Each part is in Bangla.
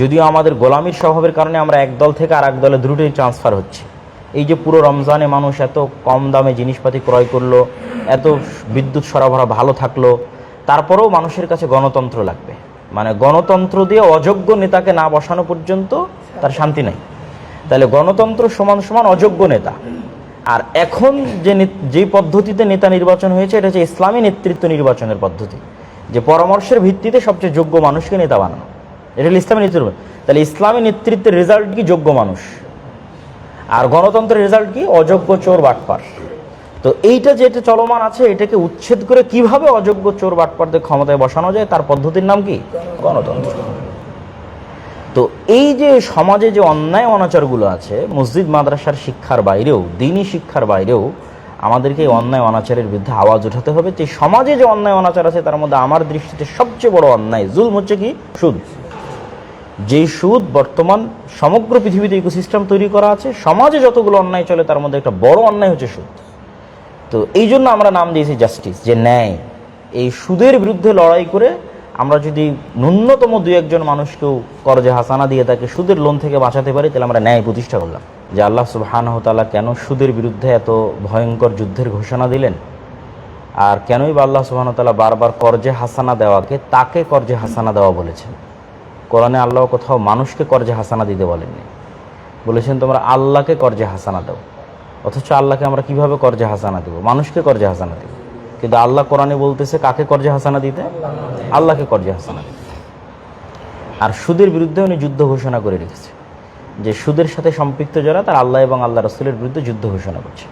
যদিও আমাদের গোলামির স্বভাবের কারণে আমরা এক দল থেকে আর এক দলে দ্রুতই ট্রান্সফার হচ্ছে। এই যে পুরো রমজানে মানুষ এত কম দামে জিনিসপাতি ক্রয় করল, এত বিদ্যুৎ সরবরাহ ভালো থাকল, তারপরেও মানুষের কাছে গণতন্ত্র লাগবে। মানে গণতন্ত্র দিয়ে অযোগ্য নেতাকে না বসানো পর্যন্ত তার শান্তি নেই। তাহলে গণতন্ত্র সমান সমান অযোগ্য নেতা। আর এখন যে যেই পদ্ধতিতে নেতা নির্বাচন হয়েছে, এটা হচ্ছে ইসলামী নেতৃত্ব নির্বাচনের পদ্ধতি। যে পরামর্শের ভিত্তিতে সবচেয়ে যোগ্য মানুষকে নেতা বানানো। এটা ইসলামী নেতৃত্ব তাহলে ইসলামী নেতৃত্বের রেজাল্ট কি? যোগ্য মানুষ। আর গণতন্ত্রের রেজাল্ট কি? অযোগ্য চোর বাটপার। তো এইটা যেটা চলমান আছে, এটাকে উচ্ছেদ করে কীভাবে অযোগ্য চোর বাটপারদের ক্ষমতায় বসানো যায়, তার পদ্ধতির নাম কি? গণতন্ত্র। তো এই যে সমাজে যে অন্যায় অনাচারগুলো আছে, মসজিদ মাদ্রাসার শিক্ষার বাইরেও দিনই শিক্ষার বাইরেও আমাদেরকে এই অন্যায় অনাচারের বিরুদ্ধে আওয়াজ উঠাতে হবে। যে সমাজে যে অন্যায় অনাচার আছে, তার মধ্যে আমার দৃষ্টিতে সবচেয়ে বড় অন্যায়, জুলম হচ্ছে কি? সুদ। যেই সুদ বর্তমান সমগ্র পৃথিবীতে ইকোসিস্টেম তৈরি করা আছে, সমাজে যতগুলো অন্যায় চলে তার মধ্যে একটা বড় অন্যায় হচ্ছে সুদ। তো এই জন্য আমরা নাম দিয়েছি জাস্টিস যে ন্যায়। এই সুদের বিরুদ্ধে লড়াই করে আমরা যদি ন্যূনতম দু একজন মানুষকেও করজে হাসানা দিয়ে তাকে সুদের লোন থেকে বাঁচাতে পারি, তাহলে আমরা ন্যায় প্রতিষ্ঠা করলাম। যে আল্লাহ সুবহানাহু তাআলা কেন সুদের বিরুদ্ধে এত ভয়ঙ্কর যুদ্ধের ঘোষণা দিলেন? আর কেনই বা আল্লাহ সুবহানাহু তাআলা বারবার করজে হাসানা দেওয়াকে তাকে করজে হাসানা দেওয়া বলেছেন? কোরআনে আল্লাহ কোথাও মানুষকে করজে হাসানা দিতে বলেননি। বলেছেন, তোমরা আল্লাহকে কর্জে হাসানা দাও। অথচ আল্লাহকে আমরা কীভাবে করজে হাসানা দেব? মানুষকে করজে হাসানা দেব। কিন্তু আল্লাহ কোরআনে বলতেছে, কাকে করজে হাসানা দিতে? আল্লাহকে করজে হাসানা দিতে। আর সুদের বিরুদ্ধে উনি যুদ্ধ ঘোষণা করে রেখেছে। যে সুদের সাথে সম্পৃক্ত যারা, তার আল্লাহ এবং আল্লাহ রসুলের বিরুদ্ধে যুদ্ধ ঘোষণা করছে।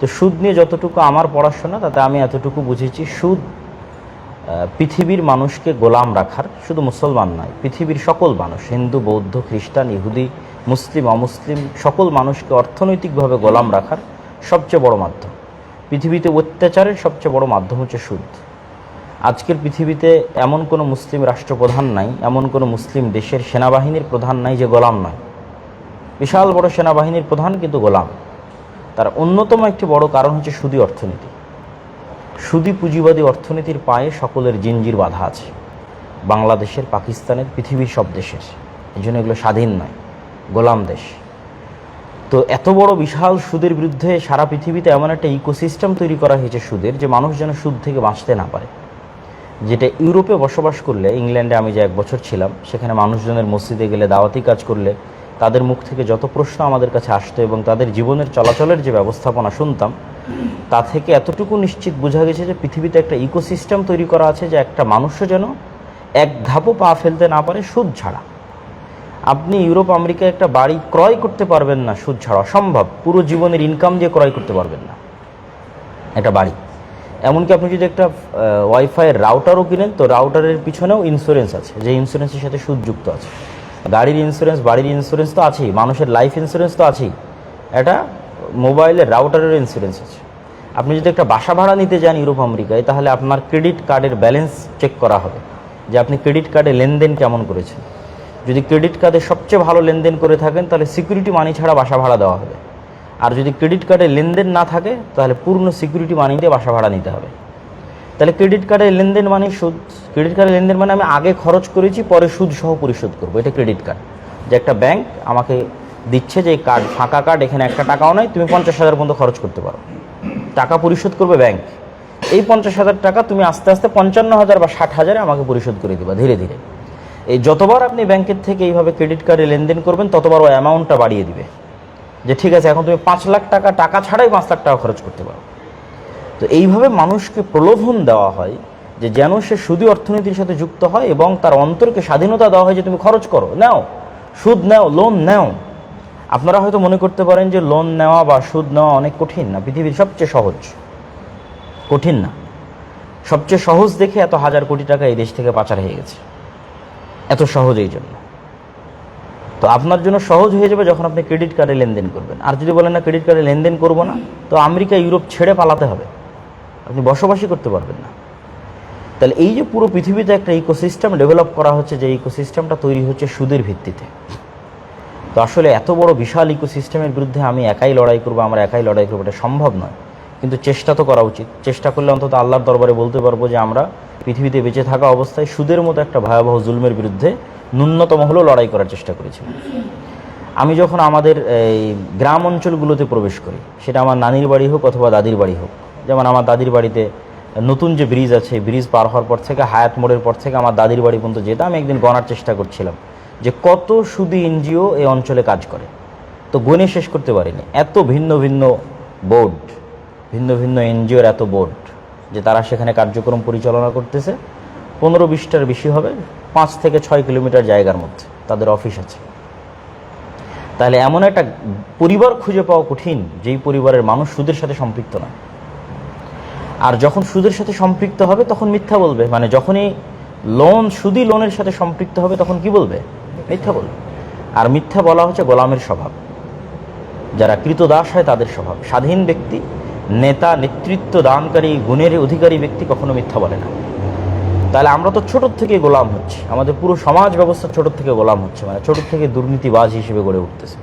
তো সুদ নিয়ে যতটুকু আমার পড়াশোনা, তাতে আমি এতটুকু বুঝেছি, সুদ পৃথিবীর মানুষকে গোলাম রাখার শুধু মুসলমান নয়, পৃথিবীর সকল মানুষ, হিন্দু, বৌদ্ধ, খ্রিস্টান, ইহুদি, মুসলিম, অমুসলিম, সকল মানুষকে অর্থনৈতিকভাবে গোলাম রাখার সবচেয়ে বড় মাধ্যম। পৃথিবীতে অত্যাচারের সবচেয়ে বড় মাধ্যম হচ্ছে সুদ। আজকের পৃথিবীতে এমন কোনো মুসলিম রাষ্ট্রপ্রধান নাই, এমন কোনো মুসলিম দেশের সেনাবাহিনীর প্রধান নাই যে গোলাম নয়। বিশাল বড় সেনাবাহিনীর প্রধান কিন্তু গোলাম। তার অন্যতম একটি বড় কারণ হচ্ছে সুদী অর্থনীতি। সুদী পুঁজিবাদী অর্থনীতির পায়ে সকলের জিঞ্জির বাধা আছে। বাংলাদেশের, পাকিস্তানের, পৃথিবীর সব দেশের। এই জন্য এগুলো স্বাধীন নয়, গোলাম দেশ। তো এত বড় বিশাল সুদের বিরুদ্ধে সারা পৃথিবীতে এমন একটা ইকোসিস্টেম তৈরি করা হয়েছে সুদের, যে মানুষ যেন সুদ থেকে বাঁচতে না পারে। যেটা ইউরোপে বসবাস করলে, ইংল্যান্ডে আমি যে এক বছর ছিলাম, সেখানে মানুষজনের মসজিদে গেলে, দাওয়াতি কাজ করলে, তাদের মুখ থেকে যত প্রশ্ন আমাদের কাছে আসতো এবং তাদের জীবনের চলাচলের যে ব্যবস্থাপনা শুনতাম তা থেকে এতটুকু নিশ্চিত বোঝা গেছে যে পৃথিবীতে একটা ইকোসিস্টেম তৈরি করা আছে যে একটা মানুষও যেন এক ধাপও পা ফেলতে না পারে সুদ ছাড়া। আপনি ইউরোপ আমেরিকায় একটা বাড়ি ক্রয় করতে পারবেন না সুদ ছাড়া, অসম্ভব। পুরো জীবনের ইনকাম দিয়ে ক্রয় করতে পারবেন না। একটা বাড়ি। এমনকি আপনি যদি একটা ওয়াইফাইয়ের রাউটারও কিনেন, তো রাউটারের পিছনেও ইন্স্যুরেন্স আছে, যে ইন্স্যুরেন্সের সাথে সুদ যুক্ত আছে। গাড়ির ইন্স্যুরেন্স বাড়ির ইন্স্যুরেন্স তো আছেই, মানুষের লাইফ ইন্স্যুরেন্স তো আছেই। এটা মোবাইলের রাউটারের ইন্স্যুরেন্স আছে। আপনি যদি একটা বাসা ভাড়া নিতে যান ইউরোপ, আমেরিকায়, তাহলে আপনার ক্রেডিট কার্ডের ব্যালেন্স চেক করা হবে যে আপনি ক্রেডিট কার্ডে লেনদেন কেমন করেছেন। যদি ক্রেডিট কার্ডে সবচেয়ে ভালো লেনদেন করে থাকেন, তাহলে সিকিউরিটি মানি ছাড়া বাসা ভাড়া দেওয়া হবে। আর যদি ক্রেডিট কার্ডে লেনদেন না থাকে, তাহলে পূর্ণ সিকিউরিটি মানি দিয়ে বাসা ভাড়া নিতে হবে। তাহলে ক্রেডিট কার্ডের লেনদেন মানে সুদ। ক্রেডিট কার্ডের লেনদেন মানে আমি আগে খরচ করেছি, পরে সুদ সহ পরিশোধ করব। এটা ক্রেডিট কার্ড যে একটা ব্যাংক আমাকে দিচ্ছে যে কার্ড, ফাঁকা কার্ড, এখানে একটা টাকাও নাই, তুমি পঞ্চাশ হাজার পর্যন্ত খরচ করতে পারো। টাকা পরিশোধ করবে ব্যাংক। এই পঞ্চাশ হাজার টাকা তুমি আস্তে আস্তে পঞ্চান্ন হাজার বা ষাট হাজারে আমাকে পরিশোধ করে দিবা, ধীরে ধীরে। এই যতবার আপনি ব্যাংকের থেকে এইভাবে ক্রেডিট কার্ডে লেনদেন করবেন, ততবার ওই অ্যামাউন্টটা বাড়িয়ে দিবে। যে ঠিক আছে, এখন তুমি পাঁচ লাখ টাকা টাকা ছাড়াই পাঁচ লাখ টাকা খরচ করতে পারো। তো এইভাবে মানুষকে প্রলোভন দেওয়া হয় যে যেন সে সুদী অর্থনীতির সাথে যুক্ত হয় এবং তার অন্তরকে স্বাধীনতা দেওয়া হয় যে তুমি খরচ করো, নাও, সুদ নাও লোন নাও। আপনারা হয়তো মনে করতে পারেন যে লোন নেওয়া বা সুদ নেওয়া অনেক কঠিন না, পৃথিবীর সবচেয়ে সহজ। কঠিন না। সবচেয়ে সহজ দেখে এত হাজার কোটি টাকা এই দেশ থেকে পাচার হয়ে গেছে। এত সহজ এই জন্য। তো আপনার জন্য সহজ হয়ে যাবে যখন আপনি ক্রেডিট কার্ডে লেনদেন করবেন। আর যদি বলেন না ক্রেডিট কার্ডে লেনদেন করব না, তো আমেরিকা, ইউরোপ ছেড়ে পালাতে হবে। আপনি বসবাসই করতে পারবেন না। তাহলে এই যে পুরো পৃথিবীতে একটা ইকোসিস্টেম ডেভেলপ করা হচ্ছে, যে ইকোসিস্টেমটা তৈরি হচ্ছে সুদের ভিত্তিতে। তো আসলে এত বড় বিশাল ইকোসিস্টেমের বিরুদ্ধে আমি একাই লড়াই করব, আমরা একাই লড়াই করব, এটা সম্ভব নয়। কিন্তু চেষ্টা তো করা উচিত। চেষ্টা করলে অন্তত আল্লাহর দরবারে বলতে পারব যে আমরা পৃথিবীতে বেঁচে থাকা অবস্থায় সুদের মতো একটা ভয়াবহ জুলমের বিরুদ্ধে ন্যূনতম হলেও লড়াই করার চেষ্টা করেছিলাম আমি যখন আমাদের এই গ্রাম অঞ্চলগুলোতে প্রবেশ করি, সেটা আমার নানির বাড়ি হোক অথবা দাদির বাড়ি হোক, যেমন আমার দাদির বাড়িতে নতুন যে ব্রিজ আছে, ব্রিজ পার হওয়ার পর থেকে হায়াত মোড়ের পর থেকে আমার দাদির বাড়ি পর্যন্ত যেতে আমি একদিন গণার চেষ্টা করছিলাম। যে কত সুদী এনজিও এই অঞ্চলে কাজ করে। তো গণে শেষ করতে পারিনি। এত ভিন্ন ভিন্ন বোর্ড, ভিন্ন ভিন্ন এনজিওর এত বোর্ড যে তারা সেখানে কার্যক্রম পরিচালনা করতেছে। পনেরো বিশটার বেশি হবে, পাঁচ থেকে ছয় কিলোমিটার জায়গার মধ্যে তাদের অফিস আছে। তাহলে এমন একটা পরিবার খুঁজে পাওয়া কঠিন, যেই পরিবারের মানুষ সুদের সাথে সম্পৃক্ত না। আর যখন সুদের সাথে সম্পৃক্ত হবে, তখন মিথ্যা বলবে। মানে যখনই লোন সুদি লোনের সাথে সম্পৃক্ত হবে, তখন কি বলবে? মিথ্যা বলবে। আর মিথ্যা বলা হচ্ছে গোলামের স্বভাব। যারা কৃতদাস হয় তাদের স্বভাব। স্বাধীন ব্যক্তি, নেতা, নেতৃত্ব দানকারী, গুণের অধিকারী ব্যক্তি কখনো মিথ্যা বলে না। তাহলে আমরা তো ছোটোর থেকে গোলাম হচ্ছি। আমাদের পুরো সমাজ ব্যবস্থা ছোটোর থেকে গোলাম হচ্ছে। মানে ছোটোর থেকে দুর্নীতিবাজ হিসেবে গড়ে উঠতেছে।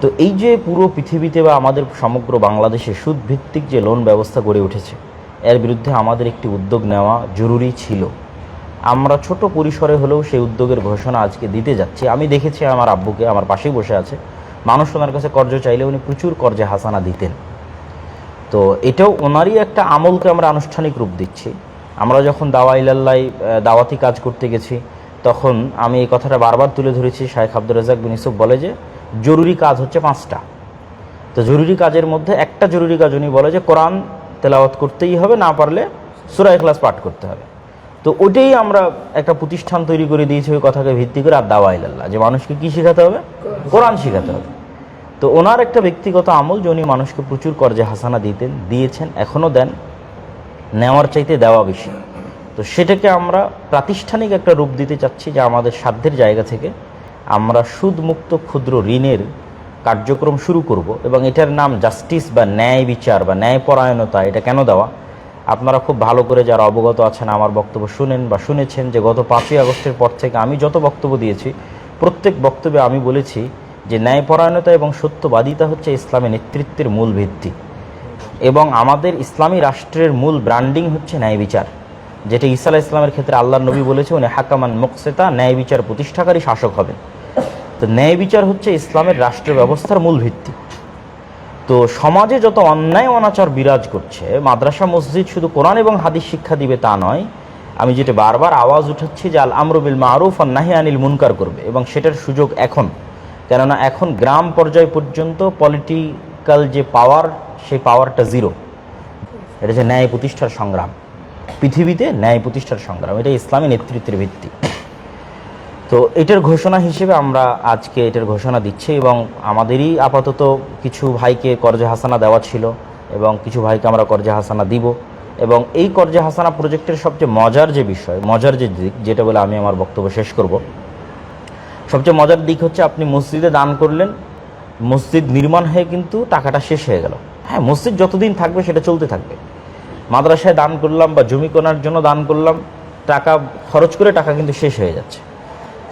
তো এই যে পুরো পৃথিবীতে বা আমাদের সমগ্র বাংলাদেশে সুদভিত্তিক যে লোন ব্যবস্থা গড়ে উঠেছে, এর বিরুদ্ধে আমাদের একটি উদ্যোগ নেওয়া জরুরি ছিল। আমরা ছোট পরিসরে হলেও সেই উদ্যোগের ঘোষণা আজকে দিতে যাচ্ছি। আমি দেখেছি আমার আব্বুকে, আমার পাশেই বসে আছে। মানুষ ওনার কাছে কর্জ চাইলে উনি প্রচুর কর্জে হাসানা দিতেন। তো এটাও ওনারই একটা আমলকে আমরা আনুষ্ঠানিক রূপ দিচ্ছি। আমরা যখন দাওয়া ইলাল্লাই দাওয়াতি কাজ করতে গেছি, তখন আমি এই কথাটা বারবার তুলে ধরেছি। শাহেখ আব্দুর রাজাক বিন ইউসুফ বলে যে, জরুরি কাজ হচ্ছে পাঁচটা। তো জরুরি কাজের মধ্যে একটা জরুরি কাজ উনি বলে যে, কোরআন তেলাওয়াত করতেই হবে, না পারলে সুরাই ক্লাস পাঠ করতে হবে। তো ওটাই আমরা একটা প্রতিষ্ঠান তৈরি করে দিয়েছি ওই কথাকে ভিত্তি করে আর দাওয়া ইলাল্লাহ। যে মানুষকে কি শেখাতে হবে? কোরআন। শেখাতে হবে। তো ওনার একটা ব্যক্তিগত আমল যে উনি মানুষকে প্রচুর কর্জে হাসানা দিতেন দিয়েছেন এখনও দেন নেওয়ার চাইতে দেওয়া বেশি। তো সেটাকে আমরা প্রাতিষ্ঠানিক একটা রূপ দিতে চাচ্ছি যে আমাদের সাধ্যের জায়গা থেকে আমরা সুদমুক্ত ক্ষুদ্র ঋণের কার্যক্রম শুরু করব এবং এটার নাম জাস্টিস বা ন্যায় বিচার বা ন্যায়পরায়ণতা এটা কেন দেওয়া? আপনারা খুব ভালো করে যারা অবগত আছেন আমার বক্তব্য শুনেন বা শুনেছেন যে গত পাঁচই আগস্টের পর থেকে আমি যত বক্তব্য দিয়েছি, প্রত্যেক বক্তব্যে আমি বলেছি যে ন্যায়পরায়ণতা এবং সত্যবাদিতা হচ্ছে ইসলামী নেতৃত্বের মূল ভিত্তি। এবং আমাদের ইসলামী রাষ্ট্রের মূল ব্র্যান্ডিং হচ্ছে ন্যায় বিচার। যেটা আলাহ ইসলামের ক্ষেত্রে আল্লাহ নবী বলেছে উনি হাকামান মুকসেতা, ন্যায় বিচার প্রতিষ্ঠাকারী শাসক হবেন। তো ন্যায় বিচার হচ্ছে ইসলামের রাষ্ট্র ব্যবস্থার মূল ভিত্তি। তো সমাজে যত অন্যায় অনাচার বিরাজ করছে, মাদ্রাসা, মসজিদ শুধু কোরআন এবং হাদিস শিক্ষা দিবে তা নয়। আমি যেটা বারবার আওয়াজ উঠাচ্ছি যে আল আমরুবিল মারুফ আর নাহি আনিল মুনকার করবে এবং সেটার সুযোগ এখন। কেননা এখন গ্রাম পর্যায় পর্যন্ত পলিটিক্যাল যে পাওয়ার সেই পাওয়ারটা জিরো এটা হচ্ছে ন্যায় প্রতিষ্ঠার সংগ্রাম। পৃথিবীতে ন্যায় প্রতিষ্ঠার সংগ্রাম। এটা ইসলামী নেতৃত্বের ভিত্তি। তো এটার ঘোষণা হিসেবে আমরা আজকে এটার ঘোষণা দিচ্ছি এবং আমাদেরই আপাতত কিছু ভাইকে কর্জে হাসানা দেওয়া ছিল এবং কিছু ভাইকে আমরা কর্জে হাসানা দিব এবং এই কর্জে হাসানা প্রজেক্টের সবচেয়ে মজার যে বিষয়, মজার যে দিক, যেটা বলে আমি আমার বক্তব্য শেষ করব। সবচেয়ে মজার দিক হচ্ছে আপনি মসজিদে দান করলেন, মসজিদ নির্মাণ হয়ে কিন্তু টাকাটা শেষ হয়ে গেল। হ্যাঁ মসজিদ যতদিন থাকবে সেটা চলতে থাকবে। মাদ্রাসায় দান করলাম বা জমি কেনার জন্য দান করলাম, টাকা, খরচ করে টাকা কিন্তু শেষ হয়ে যাচ্ছে।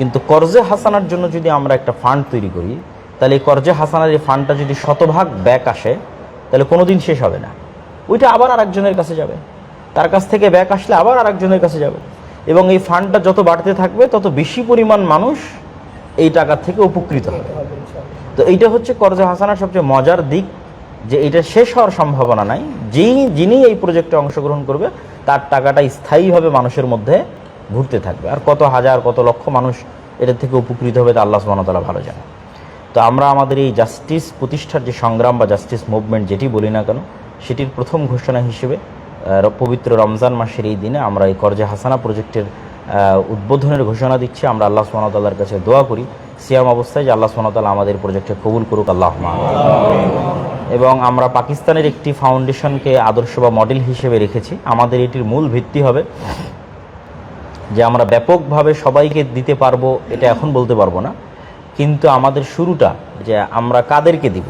কিন্তু কর্জে হাসানার জন্য যদি আমরা একটা ফান্ড তৈরি করি, তাহলে এই কর্জে হাসানার এই ফান্ডটা যদি শতভাগ ব্যাক আসে, তাহলে কোনো দিন শেষ হবে না। ওইটা আবার আরেকজনের কাছে যাবে। তার কাছ থেকে ব্যাক আসলে আবার আরেকজনের কাছে যাবে। এবং এই ফান্ডটা যত বাড়তে থাকবে, তত বেশি পরিমাণ মানুষ এই টাকা থেকে উপকৃত হবে। তো এইটা হচ্ছে কর্জে হাসানার সবচেয়ে মজার দিক, যে এটা শেষ হওয়ার সম্ভাবনা নাই। যেই, যিনি এই প্রজেক্টে অংশগ্রহণ করবে, তার টাকাটা স্থায়ীভাবে মানুষের মধ্যে ঘুরতে থাকবে। আর কত হাজার, কত লক্ষ মানুষ এটার থেকে উপকৃত হবে তা আল্লাহ সুবাহতালা ভালো জানে। তো আমরা আমাদের এই জাস্টিস প্রতিষ্ঠার যে সংগ্রাম বা জাস্টিস মুভমেন্ট যেটি বলি না কেন, সেটির প্রথম ঘোষণা হিসেবে পবিত্র রমজান মাসের এই দিনে আমরা এই কর্জে হাসানা প্রজেক্টের উদ্বোধনের ঘোষণা দিচ্ছি। আমরা আল্লাহ সুবাহতাল্লার কাছে দোয়া করি, সিয়াম অবস্থায় যে আল্লাহ সুবাহতাল্লাহ আমাদের প্রজেক্টে কবুল করুক আল্লাহ এবং আমরা পাকিস্তানের একটি ফাউন্ডেশনকে আদর্শ বা মডেল হিসেবে রেখেছি। আমাদের এটির মূল ভিত্তি হবে যে আমরা ব্যাপকভাবে সবাইকে দিতে পারব, এটা এখন বলতে পারব না। কিন্তু আমাদের শুরুটা যে আমরা কাদেরকে দিব?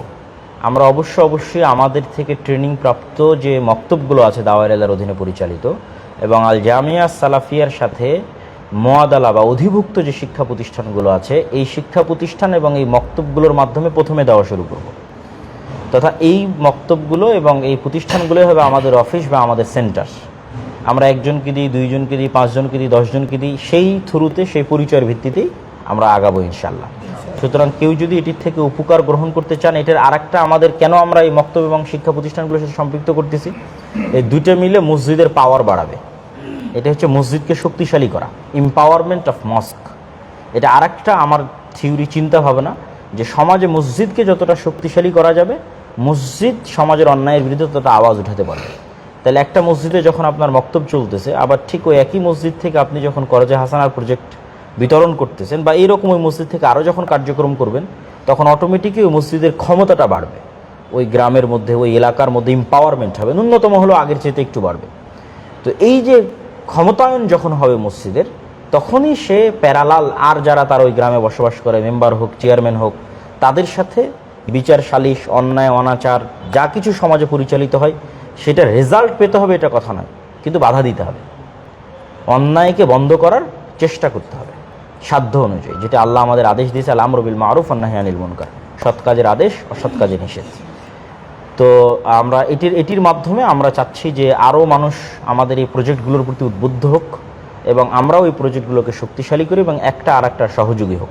আমরা অবশ্য অবশ্যই আমাদের থেকে ট্রেনিং প্রাপ্ত যে মক্তবগুলো আছে দাওয়ার অধীনে পরিচালিত এবং আল জামিয়া সালাফিয়ার সাথে মোয়াদালা বা অধিভুক্ত যে শিক্ষা প্রতিষ্ঠানগুলো আছে, এই শিক্ষা প্রতিষ্ঠান এবং এই মক্তবগুলোর মাধ্যমে প্রথমে দেওয়া শুরু করব। তথা এই মক্তবগুলো এবং এই প্রতিষ্ঠানগুলোই হবে আমাদের অফিস বা আমাদের সেন্টার। আমরা একজনকে দিই, দুইজনকে দিই, পাঁচজনকে দিই, দশজনকে দিই, সেই থ্রুতে, সেই পরিচয়ের ভিত্তিতেই আমরা আগাবো ইনশাল্লাহ সুতরাং কেউ যদি এটির থেকে উপকার গ্রহণ করতে চান, এটার আরেকটা আমাদের কেন আমরা এই মক্তব্য এবং শিক্ষা প্রতিষ্ঠানগুলোর সাথে সম্পৃক্ত করতেছি? এই দুইটা মিলে মসজিদের পাওয়ার বাড়াবে। এটা হচ্ছে মসজিদকে শক্তিশালী করা এম্পাওয়ারমেন্ট অফ মস্ক এটা আরেকটা আমার থিওরি চিন্তা ভাবনা যে সমাজে মসজিদকে যতটা শক্তিশালী করা যাবে, মসজিদ সমাজের অন্যায়ের বিরুদ্ধে ততটা আওয়াজ উঠাতে পারবে। তাহলে একটা মসজিদে যখন আপনার বক্তব্য চলতেছে, আবার ঠিক ওই একই মসজিদ থেকে আপনি যখন করজে হাসানার প্রজেক্ট বিতরণ করতেছেন বা এইরকম ওই মসজিদ থেকে আরও যখন কার্যক্রম করবেন, তখন অটোমেটিকই ওই মসজিদের ক্ষমতাটা বাড়বে। ওই গ্রামের মধ্যে, ওই এলাকার মধ্যে এম্পাওয়ারমেন্ট হবে, ন্যূনতম হলেও আগের চাইতে একটু বাড়বে। তো এই যে ক্ষমতায়ন যখন হবে মসজিদের, তখনই সে প্যারালাল আর যারা তার ওই গ্রামে বসবাস করে, মেম্বার হোক চেয়ারম্যান হোক, তাদের সাথে বিচার, সালিশ, অন্যায়, অনাচার, যা কিছু সমাজে পরিচালিত হয় সেটা রেজাল্ট পেতে হবে, এটা কথা নয়। কিন্তু বাধা দিতে হবে। অন্যায়কে বন্ধ করার চেষ্টা করতে হবে। সাধ্য অনুযায়ী, যেটা আল্লাহ আমাদের আদেশ দিয়েছে আল্লাহ রবিল মারুফ আন্নাহি আনিল মুনকার। সৎ কাজের আদেশ, অসৎ কাজের নিষেধ। তো আমরা এটির এটির মাধ্যমে আমরা চাচ্ছি যে আরও মানুষ আমাদের এই প্রজেক্টগুলোর প্রতি উদ্বুদ্ধ হোক এবং আমরাও এই প্রজেক্টগুলোকে শক্তিশালী করি এবং একটা আর একটা সহযোগী হোক।